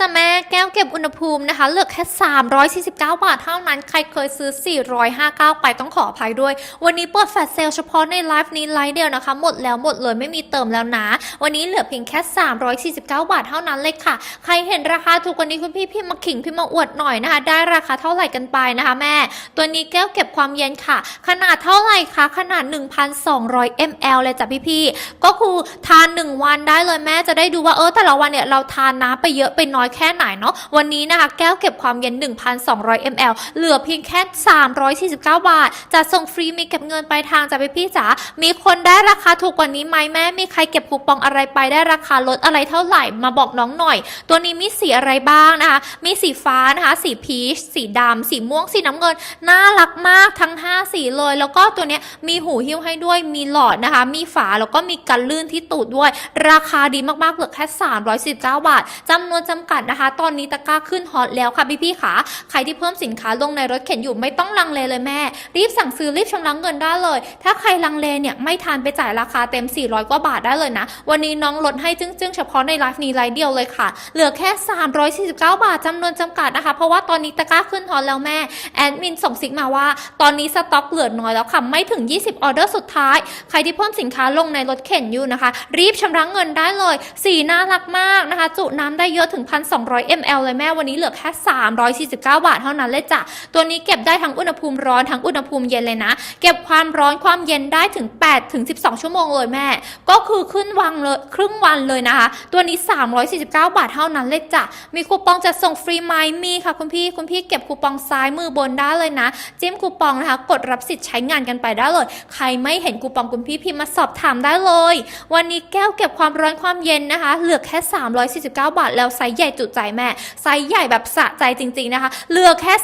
จ้ แก้วเก็บอุณหภูมินะคะเหลือแค่ 349 บาทเท่านั้น ใครเคยซื้อ 459 ไปต้องขออภัยด้วย วันนี้เปิดแฟลชเซลเฉพาะในไลฟ์นี้ไลฟ์เดียวนะคะ หมดแล้วหมดเลยไม่มีเติมแล้วนะ วันนี้เหลือเพียงแค่ 349 บาทเท่านั้นเลยค่ะ ใครเห็นราคาถูกกว่านี้คุณพี่พี่มาขิงพี่มาอวดหน่อยนะคะ ได้ราคาเท่าไหร่กันไปนะคะแม่ ตัวนี้แก้วเก็บความเย็นค่ะ ขนาดเท่าไหร่คะขนาด 1,200 ml เลยจ้ะพี่พี่ก็คือทาน 1 วันได้เลยแม่จะได้ดูว่าเออแต่ละวันเนี่ยเราทานน้ำไปเยอะไปน้อยแค่ไหนเนาะวันนี้นะคะแก้วเก็บความเย็น 1,200 ml เหลือเพียงแค่ 349 บาท จะส่งฟรีมีเก็บเงินปลายทางจ้ะพี่พี่จ๋ามีคนได้ราคาถูกกว่านี้ไหมแม่มีใครเก็บคูปองอะไรไปได้ราคาลดอะไรเท่าไหร่มาบอกน้องหน่อย ตัวนี้มีสีอะไรบ้างนะคะมีสีฟ้านะคะสีพีชสีดำสีม่วงสีน้ำเงินน่ารักมากทั้ง 5 สีเลย แล้วก็ตัวเนี้ยมีหูหิ้วให้ด้วยมีหลอดนะคะ มีฝาแล้วก็มีกันลื่นที่ตูดด้วย ราคาดีมากๆเหลือแค่ 319 บาทจำนวนจำกัดนะคะ ตอนนี้ตะกร้าขึ้นฮอตแล้วค่ะพี่ๆค่ะใครที่เพิ่มสินค้าลงในรถเข็นอยู่ไม่ต้องลังเลเลยแม่ รีบสั่งซื้อรีบชำระเงินได้เลย ถ้าใครลังเลเนี่ยไม่ทานไปจ่ายราคาเต็ม 400 กว่าบาทได้เลยนะ วันนี้น้องลดให้จึ้งๆ เฉพาะในไลฟ์นี้ไลฟ์เดียวเลยค่ะ เหลือแค่ 349 บาทจำนวนจำกัดนะคะ เพราะว่าตอนนี้ตะกร้าขึ้นฮอตแล้วแม่แอดมินส่งซิกมาว่า ตอนนี้สต็อกเหลือน้อยแล้วค่ะไม่ถึง 20 ออเดอร์สุดท้าย ใครที่เพิ่มสินค้าลงในรถเข็นอยู่นะคะ รีบชำระเงินได้เลย สีน่ารักมากนะคะ จุน้ำได้เยอะถึง 1,200 ml เลยแม่วันนี้เหลือแค่ 349 บาทเท่านั้นเลยจ้ะ ตัวนี้เก็บได้ทั้งอุณหภูมิร้อนทั้งอุณหภูมิเย็นเลยนะ เก็บความร้อนความเย็นได้ถึง8ถึง12 ชั่วโมงเลยแม่ ก็คือขึ้นวังเลยครึ่งวันเลยนะคะ ตัวนี้ 349 บาทเท่านั้นเลยจ้ะ มีคูปองจะส่งฟรีไหมมีค่ะคุณพี่คุณพี่เก็บคูปองซ้ายมือบนได้เลยนะ จิ้มคูปองนะคะ กดรับสิทธิ์ใช้งานกันไปได้เลย ใครไม่เห็นคูปองคุณพี่พิมพ์มาสอบถามได้เลย วันนี้แก้วเก็บความร้อนความเย็นนะคะ เหลือแค่ 349 บาทแล้วไซส์ใหญ่จุใจแม่ไซส์ใหญ่แบบสะใจจริงๆนะคะเหลือแค่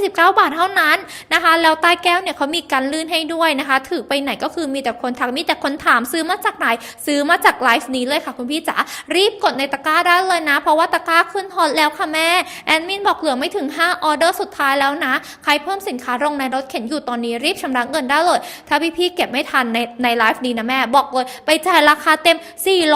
349 บาทเท่านั้นนะคะแล้วใต้แก้วเนี่ยเขามีการลื่นให้ด้วยนะคะถือไปไหนก็คือมีแต่คนทักมีแต่คนถามซื้อมาจากไหนซื้อมาจากไลฟ์นี้เลยค่ะคุณพี่จ๋ารีบกดในตะกร้าได้เลยนะ เพราะว่าตะกร้าขึ้นฮอตแล้วค่ะแม่แอดมินบอกเหลือไม่ถึง 5 ออเดอร์สุดท้ายแล้วนะ ใครเพิ่มสินค้าลงในรถเข็นอยู่ตอนนี้รีบชำระเงินได้เลย ถ้าพี่ๆเก็บไม่ทันในในไลฟ์นี้นะแม่ บอกเลย ไปจ่ายราคาเต็ม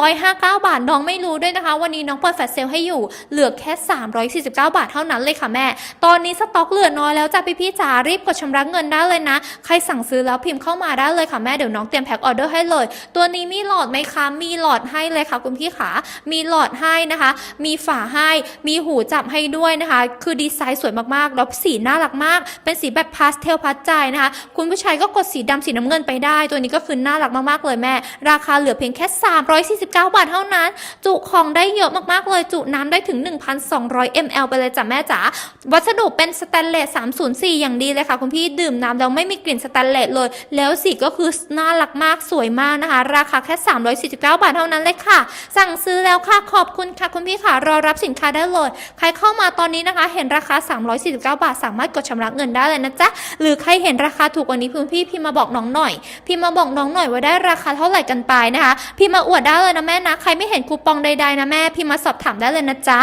459 บาทน้องไม่รู้ด้วยนะคะ วันนี้น้องเปิดแฟลชเซลให้อยู่เหลือแค่349 บาทเท่านั้นเลยค่ะแม่ ตอนนี้สต็อกเหลือน้อยแล้วจ้ะพี่ๆจ๋ารีบกดชำระเงินได้เลยนะ ใครสั่งซื้อแล้วพิมพ์เข้ามาได้เลยค่ะแม่เดี๋ยวน้องเตรียมแพ็คออเดอร์ให้เลย ตัวนี้มีหลอดไหมคะ มีหลอดให้เลยค่ะคุณพี่ขา มีหลอดให้นะคะ มีฝาให้ มีหูจับให้ด้วยนะคะ คือดีไซน์สวยมากๆ แล้วสีน่ารักมาก เป็นสีแบบพาสเทลพัดใจนะคะ คุณผู้ชายก็กดสีดำสีน้ำเงินไปได้ ตัวนี้ก็คือน่ารักมากๆเลยแม่ ราคาเหลือเพียงแค่ 349 บาทเท่านั้น จุของได้เยอะมากๆเลย จุน้ำได้ถึง1,200 ml ไปเลยจ้ะแม่จ๋าวัสดุเป็นสแตนเลส304 อย่างดีเลยค่ะ คุณพี่ดื่มน้ำแล้วไม่มีกลิ่นสแตนเลสเลย แล้วสีก็คือน่ารักมากสวยมากนะคะ ราคาแค่ 349 บาทเท่านั้นเลยค่ะ สั่งซื้อแล้วค่ะขอบคุณค่ะคุณพี่ค่ะรอรับสินค้าได้เลย ใครเข้ามาตอนนี้นะคะ เห็นราคา 349 บาท สามารถกดชำระเงินได้เลยนะจ๊ะหรือใครเห็นราคาถูกกว่านี้คุณพี่พิมพ์มาบอกน้องหน่อยพิมพ์มาบอกน้องหน่อยว่าได้ราคาเท่าไหร่กันไปนะคะพิมพ์มาอวดได้เลยนะแม่นะ ใครไม่เห็นคูปองใดๆนะแม่พิมพ์มาสอบถามได้เลยนะจ๊ะ